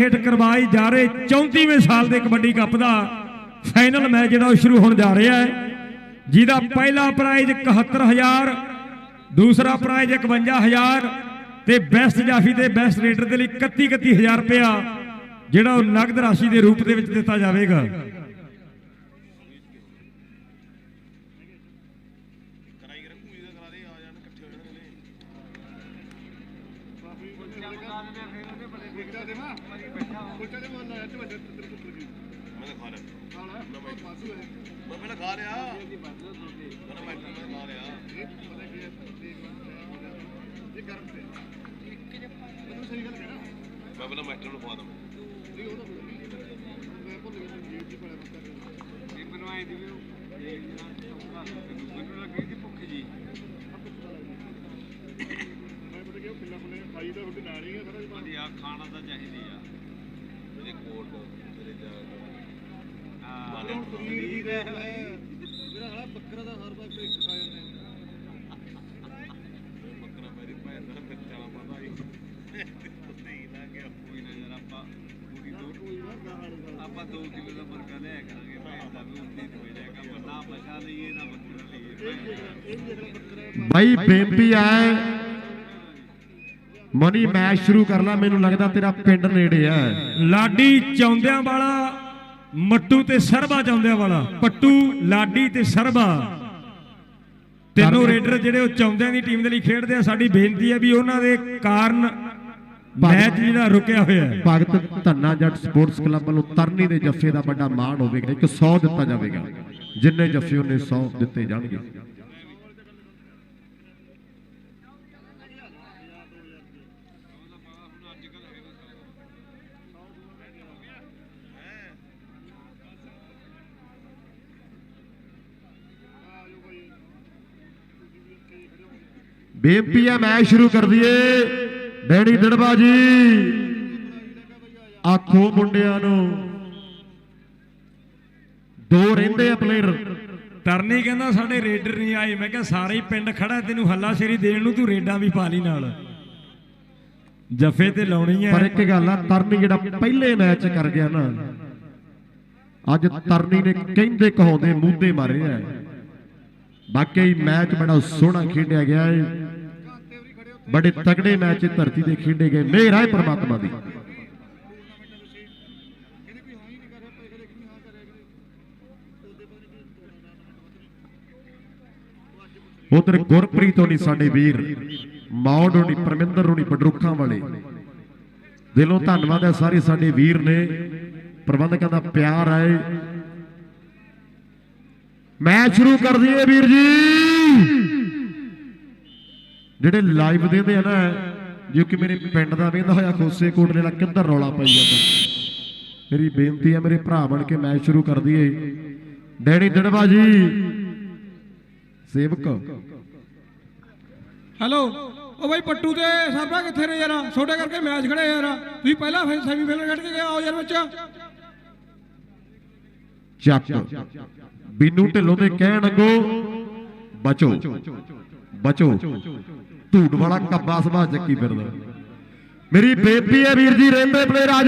ਹੇਠ ਕਰਵਾਈ ਜਾ ਰਹੇ 34ਵੇਂ ਸਾਲ ਦੇ ਕਬੱਡੀ ਕੱਪ ਦਾ। ਫਾਈਨਲ ਮੈਚ ਜਿਹੜਾ ਉਹ ਸ਼ੁਰੂ ਹੋਣ ਜਾ ਰਿਹਾ ਹੈ। ਜਿਹਦਾ ਪਹਿਲਾ ਪ੍ਰਾਈਜ਼ 71000 ਦੂਸਰਾ ਪ੍ਰਾਈਜ਼ 51000 ਤੇ ਬੈਸਟ ਜਾਫੀ ਤੇ ਬੈਸਟ ਰੇਡਰ ਦੇ ਲਈ 31 31000 ਰੁਪਇਆ, ਜਿਹੜਾ ਉਹ ਨਗਦ ਰਾਸ਼ੀ ਦੇ ਰੂਪ ਦੇ ਵਿੱਚ ਦਿੱਤਾ ਜਾਵੇਗਾ ਮੈਂ ਤਾਂ ਖਾ ਲਿਆ ਮੈਂ ਪਹਿਲਾਂ ਖਾ ਲਿਆ ਮੈਂ ਮੈਂ ਖਾ ਲਿਆ ਮੈਂ ਪਹਿਲਾਂ ਮੈਟਰ ਨੂੰ ਖਵਾ ਦਵਾਂ ਬਣਵਾਈ ਦੀ ਇਹ ਮੈਨੂੰ ਲੱਗੀ ਸੀ ਭੁੱਖ ਜੀ ਹਾਂਜੀ ਆ ਖਾਣਾ ਤਾਂ ਚਾਹੀਦੀ ਆ ਮੇਰੇ ਕੋਲ ਮੇਰੇ ਜਾ ਹਾਂ ਬੱਕਰਾ ਮੇਰੀ ਭੈਣ ਦਾ ਮਿਰਚਾਂ ਪਤਾ ਹੀ ਨਹੀਂ ਨਾ ਗਿਆ ਕੋਈ ਨਾ ਯਾਰ ਆਪਾਂ ਪੂਰੀ ਦੋ ਆਪਾਂ 2 ਕਿਲੋ ਦਾ ਮੁਰਗਾ ਲਿਆ ਕਰਾਂਗੇ ਭੈਣ ਦਾ ਵੀ ਉੰਨੀ ਹੋ ਜਾਏਗਾ। ਪਰ ਨਾ ਪਛਾ ਲਈਏ ਨਾ ਬੱਕਰਾ ਲਈਏ ਬਾਈ ਬੇਨਤੀ ਹੈ ਮਨੀ ਮੈਚ ਸ਼ੁਰੂ ਕਰ ਲੈ ਮੈਨੂੰ ਲੱਗਦਾ ਤੇਰਾ ਪਿੰਡ ਨੇੜੇ ਹੈ। ਲਾਡੀ ਚੌਂਦਿਆਂ ਵਾਲਾ ਮੱਟੂ ਤੇ ਸਰਬਾ ਚੌਂਦਿਆਂ ਵਾਲਾ। ਪੱਟੂ ਲਾਡੀ ਤੇ ਸਰਬਾ। ਤਿੰਨੋਂ ਰੇਡਰ ਜਿਹੜੇ ਉਹ ਚੌਂਦਿਆਂ ਦੀ ਟੀਮ ਦੇ ਲਈ ਖੇਡਦੇ ਆ ਸਾਡੀ ਬੇਨਤੀ ਹੈ ਵੀ ਉਹਨਾਂ ਦੇ ਕਾਰਨ ਮੈਚ ਜਿਹੜਾ ਰੁਕਿਆ ਹੋਇਆ ਹੈ। ਭਗਤ ਧੰਨਾ ਜੱਟ ਸਪੋਰਟਸ ਕਲੱਬ ਵੱਲੋਂ ਤਰਨੀ ਦੇ ਜੱਫੇ ਦਾ ਵੱਡਾ ਮਾਣ ਹੋਵੇਗਾ ਇੱਕ 100 ਦਿੱਤਾ ਜਾਵੇਗਾ। ਜਿੰਨੇ ਜੱਫੇ ਉਹਨੇ 100 ਦਿੱਤੇ ਜਾਣਗੇ। ਬੇਨਤੀ ਹੈ ਮੈਚ ਸ਼ੁਰੂ ਕਰ ਦਈਏ। ਡੈਡੀ ਦੜਬਾ ਜੀ ਆਖੋ ਮੁੰਡਿਆਂ ਨੂੰ ਦੋ ਰਹਿੰਦੇ ਆ ਪਲੇਅਰ ਤਰਨੀ ਕਹਿੰਦਾ ਸਾਡੇ ਰੇਡਰ ਨਹੀਂ ਆਏ। ਮੈਂ ਕਿਹਾ ਸਾਰੇ ਹੀ ਪਿੰਡ ਖੜਾ ਤੈਨੂੰ ਹੱਲਾ ਸ਼ੇਰੀ ਦੇਣ ਨੂੰ ਤੂੰ ਰੇਡਾਂ ਵੀ ਪਾ ਲਈ ਨਾਲ। ਜੱਫੇ ਤੇ ਲਾਉਣੀ ਪਰ ਹੈ ਇੱਕ ਗੱਲ ਆ ਤਰਨੀ ਜਿਹੜਾ ਪਹਿਲੇ ਮੈਚ ਕਰ ਗਿਆ ਨਾ ਅੱਜ ਤਰਨੀ ਨੇ ਕਹਿੰਦੇ ਕਹਾਉਂਦੇ ਮੂੰਦੇ ਮਾਰੇ ਆ ਵਾਕਈ ਮੈਚ ਬੜਾ ਸੋਹਣਾ ਖੇਡਿਆ ਗਿਆ ਹੈ। ਬੜੇ ਤਗੜੇ ਮੈਚ ਧਰਤੀ ਤੇ ਖੇਡੇ ਗਏ। ਮਿਹਰ ਹੈ ਪ੍ਰਮਾਤਮਾ ਦੀ। ਉਧਰ ਗੁਰਪ੍ਰੀਤ ਹੋਣੀ ਸਾਡੇ ਵੀਰ, ਮੌੜ ਹੋਣੀ, ਪਰਮਿੰਦਰ ਹੋਣੀ, ਪਡਰੁੱਖਾਂ ਵਾਲੇ। ਦਿਲੋਂ ਧੰਨਵਾਦ ਹੈ ਸਾਰੇ ਸਾਡੇ ਵੀਰ ਨੇ। ਪ੍ਰਬੰਧਕਾਂ ਦਾ ਪਿਆਰ ਹੈ। ਮੈਚ ਸ਼ੁਰੂ ਕਰ ਦਈਏ ਵੀਰ ਜੀ। ਜਿਹੜੇ ਲਾਈਵ ਦੇਦੇ ਆ ਨਾ ਜੋ ਕਿ ਮੇਰੇ ਪਿੰਡ ਦਾ ਵੇਂਦਾ ਹੋਇਆ ਖੋਸੇ ਕੋਟਲੇ ਦਾ ਕਿੱਧਰ ਰੌਲਾ ਪਾਈ ਜਾਂਦਾ। ਮੇਰੀ ਬੇਨਤੀ ਹੈ ਮੇਰੇ ਭਰਾ ਬਣ ਕੇ ਮੈਚ ਸ਼ੁਰੂ ਕਰ ਦਈਏ। ਡੈਡੀ ਦੜਵਾ ਜੀ ਸੇਵਕ। ਹੈਲੋ ਉਹ ਬਾਈ ਪੱਟੂ ਤੇ ਸਰਬਾ ਕਿੱਥੇ ਨੇ ਯਾਰ? ਛੋਟੇ ਕਰਕੇ ਮੈਚ ਖੜੇ ਯਾਰ। ਤੁਸੀਂ ਪਹਿਲਾਂ ਫਿਰ ਸੈਮੀਫਾਈਨਲ ਖੇਡ ਕੇ ਗਏ ਆਓ ਯਾਰ ਬੱਚਾ। ਚੱਕ। ਬੀਨੂ ਢਿੱਲੋਂ ਦੇ ਕਹਿਣ ਅੱਗੋ ਬਚੋ। ਬਚੋ। ਧੂੜ ਵਾਲਾ ਕੱਬਾ ਸੁਭਾ ਚੱਕੀ ਫਿਰਦਾ। ਮੇਰੀ ਬੇਬੀ ਹੈ ਵੀਰ ਜੀ ਰਹਿੰਦੇ ਪਲੇਅਰ ਆ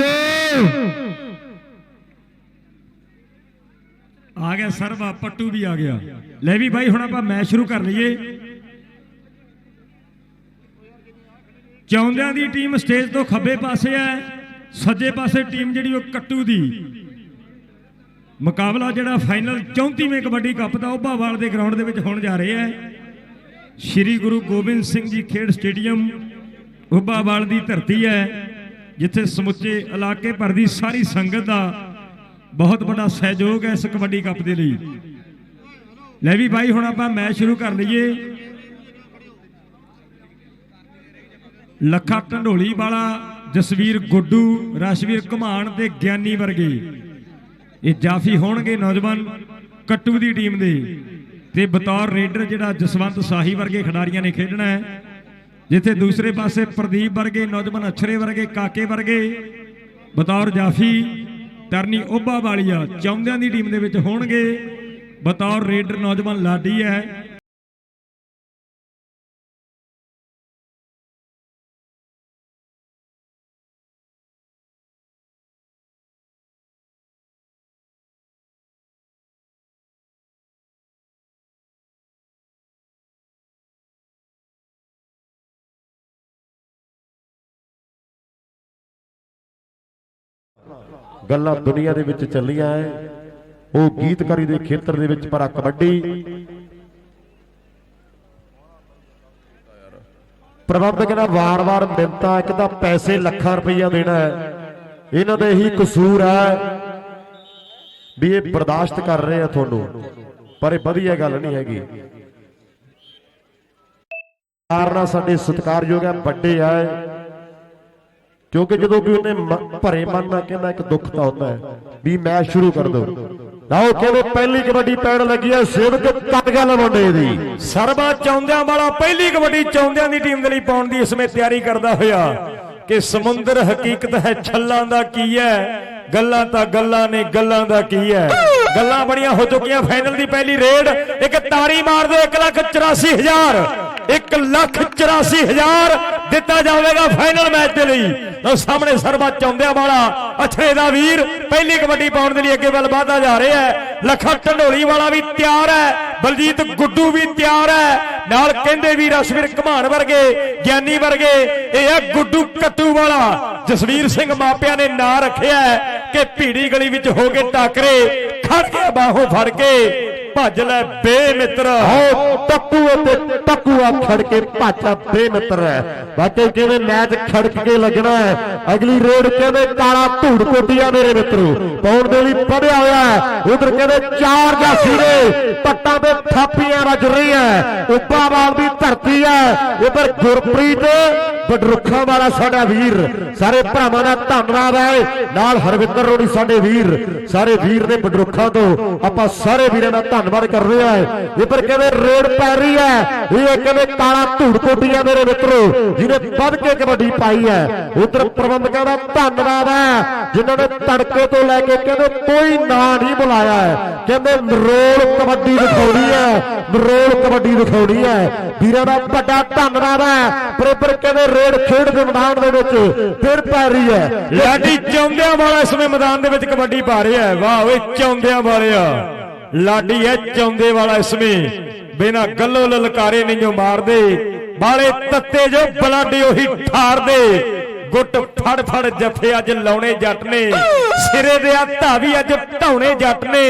ਆ ਗਿਆ ਸਰਬਾ ਪੱਟੂ ਵੀ ਆ ਗਿਆ। ਲੈ ਵੀ ਬਾਈ, ਹੁਣ ਆਪਾਂ ਮੈਚ ਸ਼ੁਰੂ ਕਰ ਲਈਏ। ਚੌਂਦਿਆਂ ਦੀ ਟੀਮ ਸਟੇਜ ਤੋਂ ਖੱਬੇ ਪਾਸੇ ਹੈ। ਸੱਜੇ ਪਾਸੇ ਟੀਮ ਜਿਹੜੀ ਉਹ ਕੱਟੂ ਦੀ। ਮੁਕਾਬਲਾ ਜਿਹੜਾ ਫਾਈਨਲ 34ਵੇਂ ਕਬੱਡੀ ਕੱਪ ਦਾ ਉਭਾਵਾਲ ਦੇ ਗਰਾਊਂਡ ਦੇ ਵਿੱਚ ਹੋਣ ਜਾ ਰਿਹਾ ਹੈ। ਸ਼੍ਰੀ ਗੁਰੂ ਗੋਬਿੰਦ ਸਿੰਘ ਜੀ ਖੇਡ ਸਟੇਡੀਅਮ ਉਭਾਵਾਲ ਦੀ ਧਰਤੀ ਹੈ, ਜਿੱਥੇ ਸਮੁੱਚੇ ਇਲਾਕੇ ਭਰ ਦੀ ਸਾਰੀ ਸੰਗਤ ਦਾ ਬਹੁਤ ਵੱਡਾ ਸਹਿਯੋਗ ਹੈ ਇਸ ਕਬੱਡੀ ਕੱਪ ਦੇ ਲਈ। ਲੈ ਵੀ ਬਾਈ, ਹੁਣ ਆਪਾਂ ਮੈਚ ਸ਼ੁਰੂ ਕਰ ਲਈਏ। ਲੱਖਾ ਢੰਡੋਲੀ ਵਾਲਾ ਜਸਵੀਰ ਗੁੱਡੂ, ਰਾਸ਼ਵੀਰ ਘਮਾਣ ਤੇ ਗਿਆਨੀ ਵਰਗੇ। ਇਹ ਜਾਫੀ ਹੋਣਗੇ ਨੌਜਵਾਨ ਕੱਟੂ ਦੀ ਟੀਮ ਦੇ। ਤੇ ਬਤੌਰ ਰੇਡਰ ਜਿਹੜਾ ਜਸਵੰਤ ਸਾਹੀ ਵਰਗੇ ਖਿਡਾਰੀਆਂ ਨੇ ਖੇਡਣਾ ਹੈ, ਜਿੱਥੇ ਦੂਸਰੇ ਪਾਸੇ ਪ੍ਰਦੀਪ ਵਰਗੇ, ਨੌਜਵਾਨ ਅਛਰੇ ਵਰਗੇ, ਕਾਕੇ ਵਰਗੇ, ਬਤੌਰ ਜਾਫੀ, ਤਰਨੀ ਓਬਾ ਵਾਲੀਆ ਚੌਂਦਿਆਂ ਦੀ ਟੀਮ ਦੇ ਵਿੱਚ ਹੋਣਗੇ। ਬਤੌਰ ਰੇਡਰ ਨੌਜਵਾਨ ਲਾਡੀ ਹੈ। ਗੱਲਾਂ ਦੁਨੀਆ ਦੇ ਵਿੱਚ ਚੱਲੀਆਂ ਐ। ਉਹ ਗੀਤਕਾਰੀ ਦੇ ਖੇਤਰ ਦੇ ਵਿੱਚ ਪਰ ਆ ਕਬੱਡੀ। ਪ੍ਰਬੰਧਕ ਨੇ ਵਾਰ-ਵਾਰ ਮਿੰਤਾ, ਇੱਕ ਤਾਂ ਪੈਸੇ ਲੱਖਾਂ ਰੁਪਈਆ ਦੇਣਾ ਹੈ ਇਹਨਾਂ ਦਾ ਇਹੀ ਕਸੂਰ ਹੈ ਵੀ ਇਹ ਬਰਦਾਸ਼ਤ ਕਰ ਰਹੇ ਆ ਤੁਹਾਨੂੰ। ਪਰ ਇਹ ਵਧੀਆ ਗੱਲ ਨਹੀਂ ਹੈਗੀ। ਕਾਰਨਾ ਸਾਡੇ ਸਤਿਕਾਰਯੋਗ ਹੈ ਵੱਡੇ ਆ ਕਿਉਂਕਿ ਜਦੋਂ ਵੀ ਉਹਨੇ ਭਰੇ ਮਨ ਨਾਲ ਕਹਿੰਦਾ ਇੱਕ ਦੁੱਖ ਤਾਂ ਹੁੰਦਾ ਹੈ, ਵੀ ਮੈਚ ਸ਼ੁਰੂ ਕਰ ਦੋ ਲਓ ਕਹਿੰਦੇ ਪਹਿਲੀ ਕਬੱਡੀ ਪੈਣ ਲੱਗੀ ਹੈ, ਸੇਵਕ ਕੱਟ ਮੁੰਡੇ ਦੀ। ਸਰਬਾ ਚੌਂਦਿਆਂ ਵਾਲਾ ਪਹਿਲੀ ਕਬੱਡੀ ਚੌਂਦਿਆਂ ਦੀ ਟੀਮ ਦੇ ਲਈ ਪਾਉਣ ਦੀ ਇਸ ਸਮੇਂ ਤਿਆਰੀ ਕਰਦਾ ਹੋਇਆ ਕਿ ਸਮੁੰਦਰ ਹਕੀਕਤ ਹੈ ਛੱਲਾਂ ਦਾ ਕੀ ਹੈ, ਗੱਲਾਂ ਤਾਂ ਗੱਲਾਂ ਨੇ, ਗੱਲਾਂ ਦਾ ਕੀ ਹੈ। ਗੱਲਾਂ ਬੜੀਆਂ ਹੋ ਚੁੱਕੀਆਂ, ਫਾਈਨਲ ਦੀ ਪਹਿਲੀ ਰੇਡ, ਇੱਕ ਤਾੜੀ ਮਾਰ ਦਿਓ 1 ਲੱਖ 84 ਹਜ਼ਾਰ। 1 ਲੱਖ 84 ਹਜ਼ਾਰ ਦਿੱਤਾ ਜਾਵੇਗਾ ਫਾਈਨਲ ਮੈਚ ਦੇ ਲਈ। ਲਓ ਸਾਹਮਣੇ ਸਰਬਾ ਚੌਂਦਿਆਂ ਵਾਲਾ ਅਛਰੇ ਦਾ ਵੀਰ, ਪਹਿਲੀ ਕਬੱਡੀ ਪਾਉਣ ਦੇ ਲਈ ਅੱਗੇ ਵੱਲ ਵਧਦਾ ਜਾ ਰਿਹਾ ਹੈ। ਲੱਖਾ ਢੰਡੋਲੀ ਵਾਲਾ ਵੀ ਤਿਆਰ ਹੈ, ਬਲਜੀਤ ਗੁੱਡੂ ਵੀ ਤਿਆਰ ਹੈ। ਨਾਲ ਕਹਿੰਦੇ ਵੀ ਰਸ਼ਵੀਰ ਘਮਾਨ ਵਰਗੇ, ਗਿਆਨੀ ਵਰਗੇ, ਇਹ ਹੈ ਗੁੱਡੂ ਕੱਟੂ ਵਾਲਾ। ਜਸਵੀਰ ਸਿੰਘ ਮਾਪਿਆਂ ਨੇ ਨਾਂ ਰੱਖਿਆ ਕਿ ਭੀੜੀ ਗਲੀ ਵਿੱਚ ਹੋ ਕੇ ਟਾਕਰੇ, ਖੜ ਕੇ ਬਾਹੋਂ ਫੜ ਕੇ ਭੱਜ ਲੈ, ਬੇਮਿੱਤਰ। ਹੋ, ਟੱਕੂ ਅਤੇ ਟੱਕੂਆ ਖੜ ਕੇ ਭਾਚਾ ਬੇਮਿੱਤਰ ਹੈ। ਵਾਕਈ ਕਿਵੇਂ ਮੈਚ ਖੜਕ ਕੇ ਲੱਗਣਾ ਹੈ, ਅਗਲੀ ਰੇਡ ਕਹਿੰਦੇ ਕਾਲਾ ਧੂੜ ਕੋਟੀਆ ਮੇਰੇ ਮਿੱਤਰੋ, ਪਾਉਣ ਦੇ ਲਈ ਵਧਿਆ ਹੋਇਆ ਹੈ। ਉਧਰ ਕਹਿੰਦੇ ਚਾਰ ਜਾਸੀ ਨੇ ਪੱਟਾਂ ਤੇ ਥਾਪੀਆਂ ਵੱਜ ਰਹੀਆਂ ਉੱਪਾਵਾਲ ਦੀ ਧਰਤੀ ਹੈ। ਉਧਰ ਗੁਰਪ੍ਰੀਤ ਬਡਰੁੱਖਾਂ ਵਾਲਾ ਸਾਡਾ ਵੀਰ। ਸਾਰੇ ਭਰਾਵਾਂ ਦਾ ਧੰਨਵਾਦ ਹੈ। ਨਾਲ ਹਰਵਿੰਦਰ ਰੋੜੀ ਸਾਡੇ ਵੀਰ। ਸਾਰੇ ਵੀਰ ਨੇ ਬਡਰੁੱਖਾਂ ਤੋਂ ਆਪਾਂ ਸਾਰੇ ਵੀਰਾਂ ਦਾ ਧੰਨਵਾਦ ਕਰ ਰਿਹਾ ਹਾਂ ਇਹ ਕਹਿੰਦੇ ਰੇਡ ਪੈ ਰਹੀ ਹੈ ਇਹ ਕਹਿੰਦੇ ਕਾਲਾ ਧੂੜ ਕੋਟੀਆਂ ਮੇਰੇ ਮਿੱਤਰੋ, ਜਿਹਨੇ ਵੱਧ ਕੇ ਕਬੱਡੀ ਪਾਈ ਹੈ ਉਧਰ ਪ੍ਰਬੰਧਕਾਂ ਦਾ ਧੰਨਵਾਦ ਹੈ ਜਿਨ੍ਹਾਂ ਨੇ ਤੜਕੇ ਤੋਂ ਲੈ ਕੇ ਕਹਿੰਦੇ ਕੋਈ ਨਾਂ ਨਹੀਂ ਬੁਲਾਇਆ। ਹੈ ਕਹਿੰਦੇ ਨਰੋਲ ਕਬੱਡੀ ਦਿਖਾਉਣੀ ਹੈ ਨਰੋਲ ਕਬੱਡੀ ਦਿਖਾਉਣੀ ਹੈ ਵੀਰਾਂ ਦਾ ਵੱਡਾ ਧੰਨਵਾਦ ਹੈ ਪਰ ਪਰ ਕਹਿੰਦੇ ਰੇਡ ਖੇਡ ਦੇ ਮੈਦਾਨ ਦੇ ਵਿੱਚ ਫਿਰ ਪੈ ਰਹੀ ਹੈ ਲਾਡੀ ਚੌਂਦਿਆਂ ਵਾਲਾ ਇਸ ਸਮੇਂ ਮੈਦਾਨ ਦੇ ਵਿੱਚ ਕਬੱਡੀ ਪਾ ਰਿਹਾ। ਹੈ ਵਾਹ ਓਏ ਚੌਂਦਿਆਂ ਵਾਲਿਆ। ਲਾਡੀ ਹੈ ਚੌਂਦੇ ਵਾਲਾ ਇਸ ਸਮੇਂ ਬਿਨਾ ਗੱਲੋ ਲਲਕਾਰੇ ਨਹੀਂ ਜੋ ਮਾਰਦੇ। ਬਾਲੇ ਤੱਤੇ ਜੋ ਬਲਾਡੀ ਉਹੀ ਠਾਰਦੇ। ਗੁੱਟ ਫੜ ਫੜ ਜੱਫੇ ਅੱਜ ਲਾਉਣੇ ਜੱਟ ਨੇ। ਸਿਰੇ ਦੇ ਆ ਧਾਵੀ ਅੱਜ ਢਾਉਣੇ ਜੱਟ ਨੇ।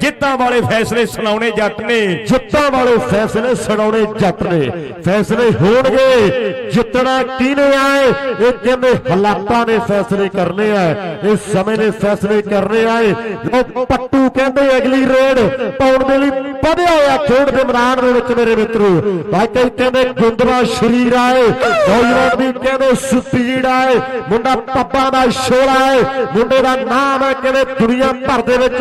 ਜਿੱਤਾਂ ਵਾਲੇ ਫੈਸਲੇ ਸੁਣਾਉਣੇ ਜੱਟ ਨੇ, ਜਿੱਤਾਂ ਵਾਲੇ ਫੈਸਲੇ ਸੁਣਾਉਣੇ ਜੱਟ ਨੇ। ਫੈਸਲੇ ਹੋਣਗੇ, ਜਿੱਤਣਾ ਕਿਹਨੇ ਆਏ, ਇਹ ਕਹਿੰਦੇ ਹਾਲਾਤਾਂ ਨੇ ਫੈਸਲੇ ਕਰਨੇ ਆ ਇਹ ਸਮੇਂ ਨੇ ਫੈਸਲੇ ਕਰਨੇ ਆਏ। ਲਓ ਪੱਟੂ ਕਹਿੰਦੇ ਅਗਲੀ ਰੇਡ ਪਾਉਣ ਦੇ ਲਈ ਵਧਿਆ ਹੋਇਆ ਖੇਡ ਦੇ ਮੈਦਾਨ ਦੇ ਵਿੱਚ ਮੇਰੇ ਮਿੱਤਰੋ। ਵਾਕਈ ਕਹਿੰਦੇ ਗੁੰਦਵਾ ਸ਼ਰੀਰ ਆਏ ਨੌਜਵਾਨ ਵੀ ਕਹਿੰਦੇ ਸਪੀਡ ਆਏ, ਮੁੰਡਾ ਪੱਪਾਂ ਦਾ ਸ਼ੋਲਾ ਹੈ ਮੁੰਡੇ ਦਾ ਨਾਮ ਹੈ ਕਹਿੰਦੇ ਦੁਨੀਆ ਭਰ ਦੇ ਵਿੱਚ।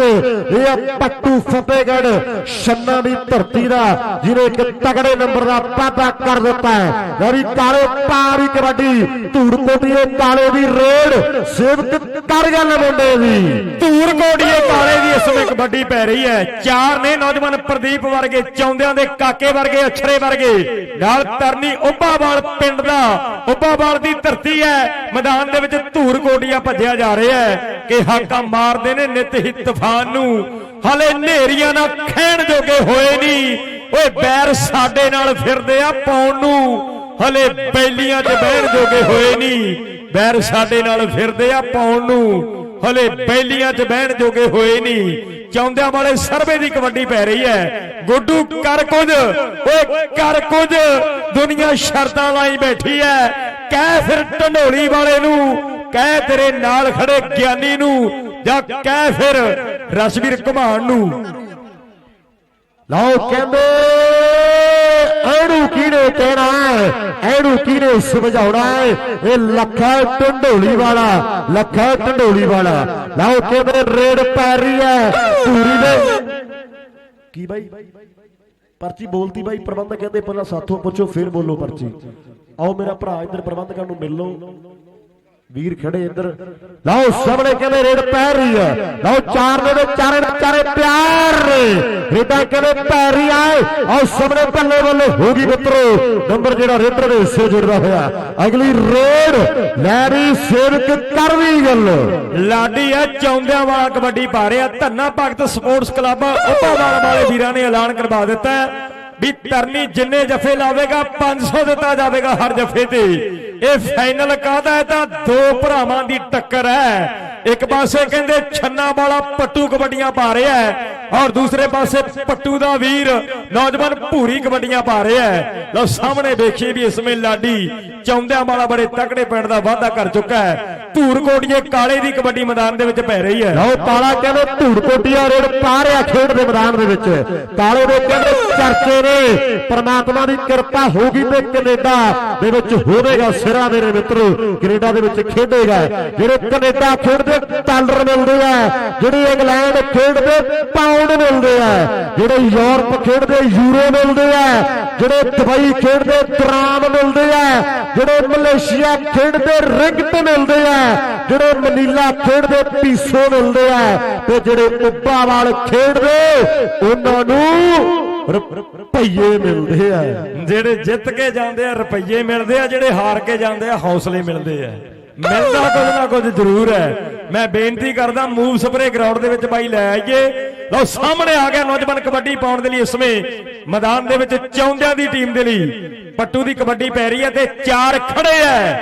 ਇਹ ਪੱਟੂ ਫਤਿਹਗੜ੍ਹ, ਛੰਨਾ ਦੀ ਧਰਤੀ ਦਾ, ਜਿਹਨੇ ਇੱਕ ਤਗੜੇ ਨੰਬਰ ਦਾ ਵਾਅਦਾ ਕਰ ਦਿੱਤਾ ਹੈ। ਲਓ ਵੀ ਕਾਲੇ ਪਾਰੀ ਕਬੱਡੀ ਧੂੜ ਕੋਟੀਏ ਕਾਲੇ ਦੀ ਰੇਡ ਸੇਵਕ ਕਰ ਗੱਲ ਮੁੰਡੇ ਦੀ। ਧੂਰ ਕੋਡੀਏ ਕਾਲੇ ਦੀ ਇਸ ਸਮੇਂ ਕਬੱਡੀ ਪੈ ਰਹੀ ਹੈ। ਚਾਰ ਨੇ ਨੌਜਵਾਨ ਪ੍ਰਦੀਪ ਵਰਗੇ, ਚੌਂਦਿਆਂ ਦੇ ਕਾਕੇ ਵਰਗੇ, ਅਛਰੇ ਵਰਗੇ। ਨਾਲ ਤਰਨੀ ਉੱਭਾਵਾਲ ਪਿੰਡ ਦਾ, ਉੱਭਾਵਾਲ ਦੀ ਧਰਤੀ ਹੈ। ਮੈਦਾਨ ਦੇ ਵਿੱਚ ਧੂੜ ਕੋਡੀਆ ਭੱਜਿਆ ਜਾ ਰਿਹਾ ਹੈ ਕਿ ਹਾਕਾਂ ਮਾਰਦੇ ਨੇ ਨਿਤ ਹੀ ਤੂਫਾਨ ਨੂੰ। ਹਲੇ ਨੇਰੀਆਂ ਨਾਲ ਖੈਣ ਜੋਗੇ ਹੋਏ ਨਹੀਂ। ਓਏ ਬੈਰ ਸਾਡੇ ਨਾਲ ਫਿਰਦੇ ਆ ਪਾਉਣ ਨੂੰ। ਹਲੇ ਬੈਲੀਆਂ 'ਚ ਬਹਿਣ ਜੋਗੇ ਹੋਏ ਨਹੀਂ। ਬੈਰ ਸਾਡੇ ਨਾਲ ਫਿਰਦੇ ਆ ਪਾਉਣ ਨੂੰ। ਹਲੇ ਬੈਲੀਆਂ 'ਚ ਬਹਿਣ ਜੋਗੇ ਹੋਏ ਨਹੀਂ। ਚੌਂਦਿਆਂ ਵਾਲੇ ਸਰਵੇ ਦੀ ਕਬੱਡੀ ਪੈ ਰਹੀ ਹੈ। ਗੁੱਡੂ ਕਰ ਕੁਝ। ਓਏ ਕਰ ਕੁਝ। ਦੁਨੀਆ ਸ਼ਰਤਾਂ ਲਾਈ ਬੈਠੀ ਹੈ। ਕਹਿ ਫਿਰ ਢੰਡੋਲੀ ਵਾਲੇ ਨੂੰ ਕਹਿ ਤੇਰੇ ਨਾਲ ਖੜੇ ਗਿਆਨੀ ਨੂੰ ਜਾਂ ਕਹਿ ਫਿਰ ਰਸਵੀਰ ਘਮਾਨ ਨੂੰ। ਲਓ ਕਹਿੰਦੇ ਐਨੂੰ ਕਿਹਨੇ ਕਹਿਣਾ ਹੈ? ਕਿਹਨੇ ਸਮਝਾਉਣਾ ਇਹ ਲੱਖਾ ਢੰਡੋਲੀ ਵਾਲਾ, ਲੱਖਾ ਢੰਡੋਲੀ ਵਾਲਾ। ਲਓ ਕਹਿੰਦੇ, ਰੇਡ ਪੈ ਰਹੀ ਹੈ। ਪੂਰੀ ਦੇ। ਕੀ ਬਾਈ? ਪਰਚੀ ਬੋਲਤੀ ਬਾਈ, ਪ੍ਰਬੰਧਕ ਕਹਿੰਦੇ, ਪਹਿਲਾਂ ਸਾਥੋਂ ਪੁੱਛੋ, ਫਿਰ ਬੋਲੋ ਪਰਚੀ। ਆਓ ਮੇਰਾ ਭਰਾ, ਇੱਧਰ ਪ੍ਰਬੰਧਕਾਂ ਨੂੰ ਮਿਲ ਲਓ। ਵੀਰ ਖੜੇ ਇੱਧਰ ਲਓ, ਸਾਹਮਣੇ ਕਹਿੰਦੇ ਰੇਡ ਪੈ ਰਹੀ ਹੈ। ਲਓ, ਚਾਰ ਨੇ ਤੇ ਚਾਰੇ ਚਾਰੇ ਪਿਆਰ ਰੇਡਾਂ ਕਹਿੰਦੇ ਪੈ ਰਹੀ ਆਏ ਆਓ ਸਾਹਮਣੇ ਬੱਲੇ ਬੱਲੇ ਹੋ ਗਈ ਮਿੱਤਰੋ। ਨੰਬਰ ਜਿਹੜਾ ਰੇਡਰ ਦੇ ਹਿੱਸੇ ਜੁੜਦਾ ਹੋਇਆ। ਅਗਲੀ ਰੇਡ ਲੈਰੀ ਸੇਵਕ ਕਰ ਵੀ ਗੱਲ ਲਾਡੀ ਆ ਚੌਂਦਿਆਂ ਵਾਲਾ ਕਬੱਡੀ ਪਾ ਰਿਹਾ। ਧੰਨਾ ਭਗਤ ਸਪੋਰਟਸ ਕਲੱਬ ਉਪਾਵਾਲ ਵਾਲੇ ਵੀਰਾਂ ਨੇ ਐਲਾਨ ਕਰਵਾ ਦਿੱਤਾ ਵੀ ਤਰਨੀ ਜਿੰਨੇ ਜਫੇ ਲਾਵੇਗਾ 500 ਦਿੱਤਾ ਜਾਵੇਗਾ ਹਰ ਜਫੇ ਤੇ। ਇਹ ਫਾਈਨਲ ਕਾਹਦਾ ਹੈ? ਤਾਂ ਦੋ ਭਰਾਵਾਂ ਦੀ ਟੱਕਰ ਹੈ। ਇੱਕ ਪਾਸੇ ਕਹਿੰਦੇ ਛੰਨਾ ਵਾਲਾ ਪੱਟੂ ਕਬੱਡੀਆਂ ਪਾ ਰਿਹਾ ਹੈ ਔਰ ਦੂਸਰੇ ਪਾਸੇ ਪੱਟੂ ਦਾ ਵੀਰ ਨੌਜਵਾਨ ਭੂਰੀ ਕਬੱਡੀਆਂ ਪਾ ਰਿਹਾ ਹੈ। ਲਓ ਸਾਹਮਣੇ ਵੇਖੀਏ ਵੀ ਇਸ ਸਮੇਂ ਲਾਡੀ ਚੌਂਦਿਆਂ ਵਾਲਾ ਬੜੇ ਤਕੜੇ ਪਿੰਡ ਦਾ ਵਾਅਦਾ ਕਰ ਚੁੱਕਾ ਹੈ। ਧੂੜ ਕੋਟੀਏ ਕਾਲੇ ਦੀ ਕਬੱਡੀ ਮੈਦਾਨ ਦੇ ਵਿੱਚ ਪੈ ਰਹੀ ਹੈ। ਲਓ ਕਾਲਾ ਕਹਿੰਦੇ ਧੂੜ ਕੋਟੀਆ ਰੋਡ ਪਾ ਰਿਹਾ ਖੇਡ ਦੇ ਮੈਦਾਨ ਦੇ ਵਿੱਚ। ਕਾਲੇ ਦੇ ਕਹਿੰਦੇ ਚਰਚੇ ਨੇ। ਪਰਮਾਤਮਾ ਦੀ ਕਿਰਪਾ ਹੋਗੀ ਤੇ ਕੈਨੇਡਾ ਦੇ ਵਿੱਚ ਹੋਵੇਗਾ, ਸਿਰਾਂ ਦੇ ਮਿੱਤਰੋ। ਕੈਨੇਡਾ ਦੇ ਵਿੱਚ ਖੇਡੇਗਾ। ਜਿਹੜੇ ਕੈਨੇਡਾ ਖੇਡਦੇ ਡਾਲਰ ਮਿਲਦੇ ਆ, ਜਿਹੜੇ ਇੰਗਲੈਂਡ ਖੇਡਦੇ ਪਾਉਂਡ ਮਿਲਦੇ ਆ, ਜਿਹੜੇ ਯੂਰਪ ਖੇਡਦੇ ਯੂਰੋ ਮਿਲਦੇ ਆ, ਜਿਹੜੇ ਦੁਬਈ ਖੇਡਦੇ ਦਰਾਮ ਮਿਲਦੇ ਆ, ਜਿਹੜੇ ਮਲੇਸ਼ੀਆ ਖੇਡਦੇ ਰਿੰਗਟ ਮਿਲਦੇ ਆ, ਜਿਹੜੇ ਮਨੀਲਾ ਖੇਡਦੇ ਪੀਸੋ ਮਿਲਦੇ ਆ, ਤੇ ਜਿਹੜੇ ਉੱਪਾ ਵਾਲ ਖੇਡਦੇ, ਉਹਨਾਂ ਨੂੰ ਰੁਪਈਏ ਮਿਲਦੇ ਆ। ਜਿਹੜੇ ਜਿੱਤ ਕੇ ਜਾਂਦੇ ਆ, ਰੁਪਈਏ ਮਿਲਦੇ ਆ, ਜਿਹੜੇ ਹਾਰ ਕੇ ਜਾਂਦੇ ਆ, ਹੌਸਲੇ ਮਿਲਦੇ ਆ। ਮਿਲਦਾ ਕੁਝ ਨਾ ਕੁਝ ਜ਼ਰੂਰ ਹੈ। ਮੈਂ ਬੇਨਤੀ ਕਰਦਾ ਮੂਵ ਸਪਰੇ ਗਰਾਊਂਡ ਦੇ ਵਿੱਚ ਬਾਈ ਲੈ ਆਈਏ। ਲਓ, ਸਾਹਮਣੇ ਆ ਗਿਆ ਨੌਜਵਾਨ ਕਬੱਡੀ ਪਾਉਣ ਦੇ ਲਈ ਇਸ ਸਮੇਂ। ਮੈਦਾਨ ਦੇ ਵਿੱਚ ਚੌਂਦਿਆਂ ਦੀ ਟੀਮ ਦੇ ਲਈ ਪੱਟੂ ਦੀ ਕਬੱਡੀ ਪੈ ਰਹੀ ਹੈ ਤੇ ਚਾਰ ਖੜੇ ਐ